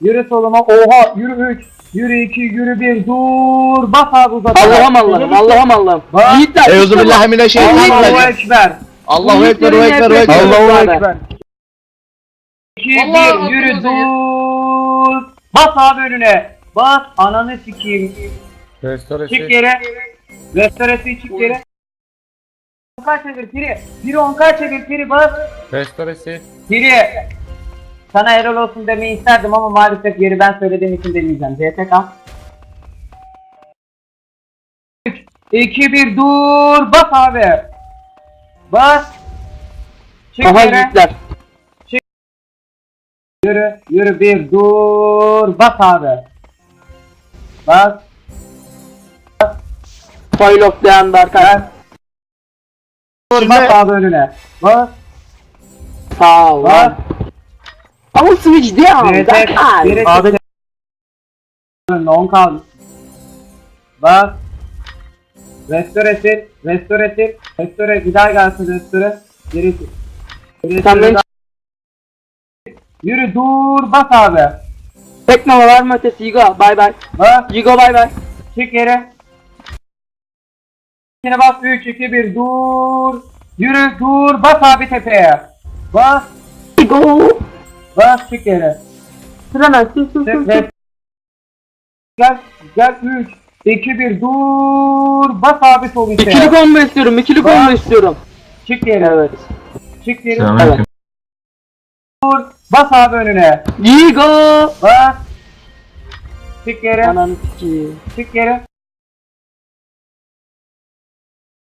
Yürü soluma. Oha. Yürü 3. Yürü 2. Yürü 1. Dur. Bas abi uzat. Allah'ım Allah'ım Allah'ım Allah'ım. Yiğitler. Allahu Euzubillahimineşşeytanirracim. Ekber. Allahu ekber, Allahu ekber. Allahu Allahu ekber. ekber. 2 Allahu 1. Yürü Ekber. dur. Bas abi önüne. Bas. Ananı sikeyim. Restoresi. Çık yere. Restoresi çık yere. Onka çevir Piri. Piri onka çevir Piri bas. Restoresi. Piri. Sana Erol olsun demeyi isterdim ama maalesef yeri ben söylediğim için demeyeceğim. ZT kal. 3, 2, 1 dur. Bas abi. Bas. Çık Aha yere. yiğitler. Yürü. Yürü bir dur. Bas abi. Bas. Failok dayandı arkadaşlar. Dur bas abi önüne. Bas. Sağ ol Bas. lan. Ama switch down. Tek, geri Abi on kaldı. Bas. Restore sil. Restore sil. Restore bir daha gelsin restore. Geri sen beni Yürü dur bas abi. Teknova var mı ötesi Yigo bay bay. Bas. Yigo bay bay. Çık yere. Yine bas 3 2 1 dur. Yürü dur bas abi tepeye. Bas. Yigo. Bas çık yere. Sıra sil sil sil. Çık sil. ve gel gel 3 2 1 dur. Bas abi sol içe. İkili combo istiyorum. ikili combo istiyorum. Çık yere. Evet. Çık yere. Evet. Dur. Bas abi önüne. Yigo. Bas. Çık yere. Ananı sikeyim. Çık yere.